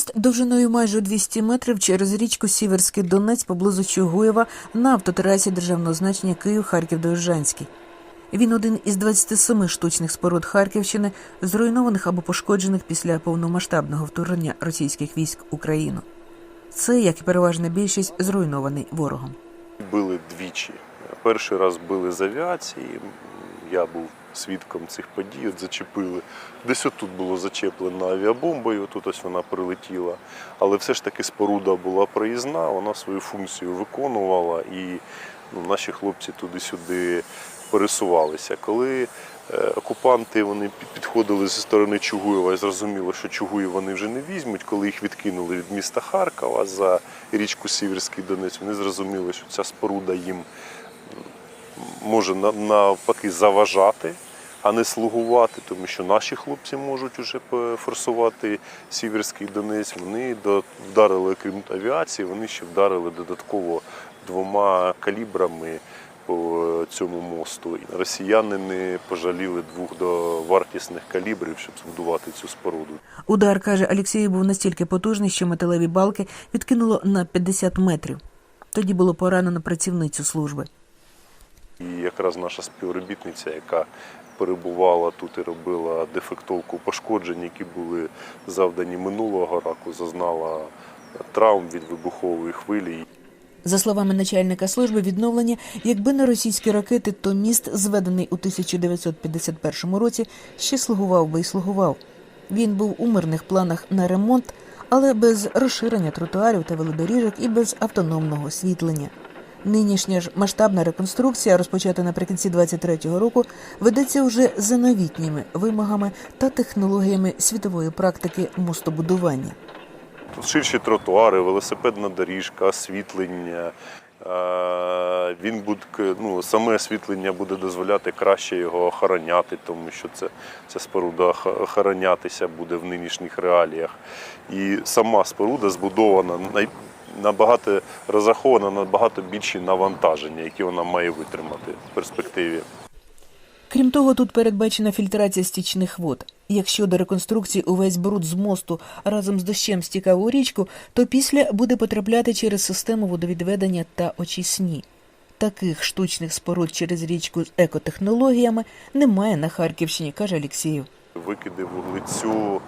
Міст довжиною майже у 200 метрів через річку Сіверський Донець поблизу Чугуєва на автотрасі державного значення Київ Харків Дорожанський. Він один із 27 штучних споруд Харківщини, зруйнованих або пошкоджених після повномасштабного вторгнення російських військ в Україну. Це, як і переважна більшість, зруйнований ворогом. Били двічі. Перший раз били з авіації. Я був свідком цих подій, от зачепили. Десь отут було зачеплено авіабомбою, тут ось вона прилетіла. Але все ж таки споруда була проїзна, вона свою функцію виконувала, і ну, наші хлопці туди-сюди пересувалися. Коли е, окупанти вони підходили зі сторони Чугуєва і зрозуміло, що Чугуєв вони вже не візьмуть, коли їх відкинули від міста Харкова за річку Сіверський Донець, вони зрозуміли, що ця споруда їм може навпаки заважати, а не слугувати, тому що наші хлопці можуть уже форсувати Сіверський Донець. Вони вдарили, крім авіації, вони ще вдарили додатково двома калібрами по цьому мосту. Росіяни не пожаліли двох до вартісних калібрів, щоб збудувати цю споруду. Удар, каже Олексій, був настільки потужний, що металеві балки відкинуло на 50 метрів. Тоді було поранено працівницю служби. І якраз наша співробітниця, яка перебувала тут і робила дефектовку пошкоджень, які були завдані минулого року, зазнала травм від вибухової хвилі. За словами начальника служби відновлення, якби не російські ракети, то міст, зведений у 1951 році, ще слугував би і слугував. Він був у мирних планах на ремонт, але без розширення тротуарів та велодоріжок і без автономного освітлення. Нинішня ж масштабна реконструкція, розпочата наприкінці 23-го року, ведеться вже за новітніми вимогами та технологіями світової практики мостобудування. Тут ширші тротуари, велосипедна доріжка, освітлення. Е, Він буде, ну, саме освітлення буде дозволяти краще його охороняти, тому що це, ця споруда охоронятися буде в нинішніх реаліях. І сама споруда збудована набагато розрахована на набагато більші навантаження, які вона має витримати в перспективі. Крім того, тут передбачена фільтрація стічних вод. Якщо до реконструкції увесь бруд з мосту разом з дощем стікав у річку, то після буде потрапляти через систему водовідведення та очисні. Таких штучних споруд через річку з екотехнологіями немає на Харківщині, каже Олексіїв. викиди вуглецю,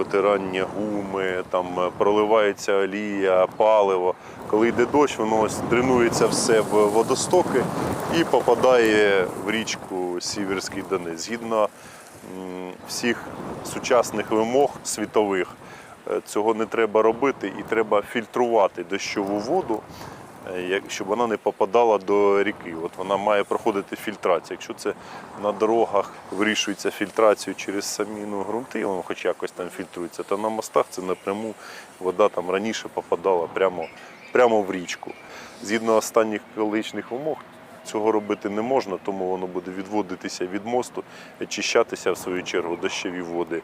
витирання гуми, там е, проливається олія, паливо. Коли йде дощ, воно дренується все в водостоки і попадає в річку Сіверський Донець. Згідно всіх сучасних вимог світових, е, цього не треба робити і треба фільтрувати дощову воду щоб вона не попадала до ріки. От вона має проходити фільтрацію. Якщо це на дорогах вирішується фільтрацію через самі ну, ґрунти, воно хоч якось там фільтрується, то на мостах це напряму вода там раніше попадала прямо, прямо в річку. Згідно останніх екологічних вимог. Цього робити не можна, тому воно буде відводитися від мосту, очищатися в свою чергу дощові води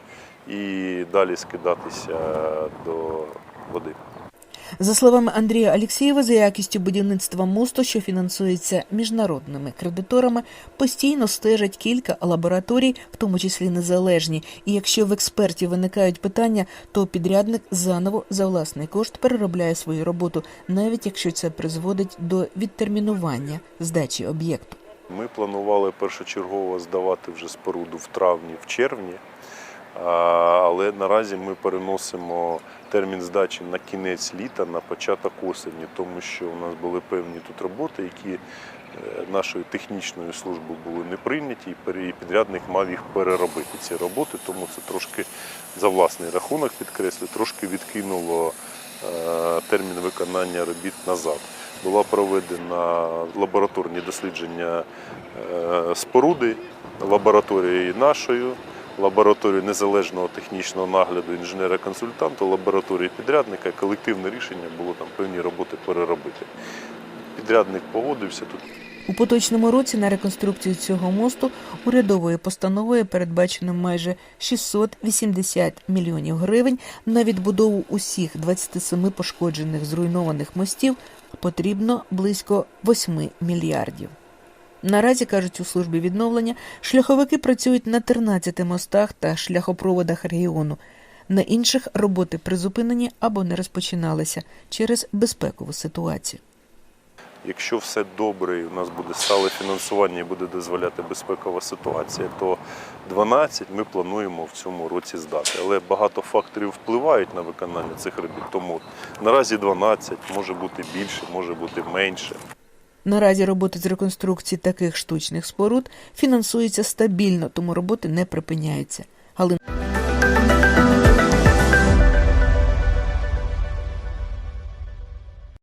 і далі скидатися до води. За словами Андрія Алєксєєва, за якістю будівництва мосту, що фінансується міжнародними кредиторами, постійно стежать кілька лабораторій, в тому числі незалежні. І якщо в експертів виникають питання, то підрядник заново за власний кошт переробляє свою роботу, навіть якщо це призводить до відтермінування здачі об'єкту. Ми планували першочергово здавати вже споруду в травні, в червні, але наразі ми переносимо термін здачі на кінець літа, на початок осені, тому що у нас були певні тут роботи, які е, нашою технічною службою були не прийняті, і підрядник мав їх переробити ці роботи, тому це трошки за власний рахунок підкреслю, трошки відкинуло е, термін виконання робіт назад. Була проведена лабораторні дослідження е, споруди лабораторією нашою, лабораторією незалежного технічного нагляду інженера-консультанта, лабораторії підрядника. Колективне рішення було там певні роботи переробити. Підрядник погодився тут. У поточному році на реконструкцію цього мосту урядовою постановою передбачено майже 680 мільйонів гривень. На відбудову усіх 27 пошкоджених зруйнованих мостів потрібно близько 8 мільярдів. Наразі кажуть у службі відновлення, шляховики працюють на 13 мостах та шляхопроводах регіону. На інших роботи призупинені або не розпочиналися через безпекову ситуацію. Якщо все добре, і у нас буде стале фінансування і буде дозволяти безпекова ситуація, то 12 ми плануємо в цьому році здати. Але багато факторів впливають на виконання цих робіт. Тому наразі 12, може бути більше, може бути менше. Наразі роботи з реконструкції таких штучних споруд фінансуються стабільно, тому роботи не припиняються. Галина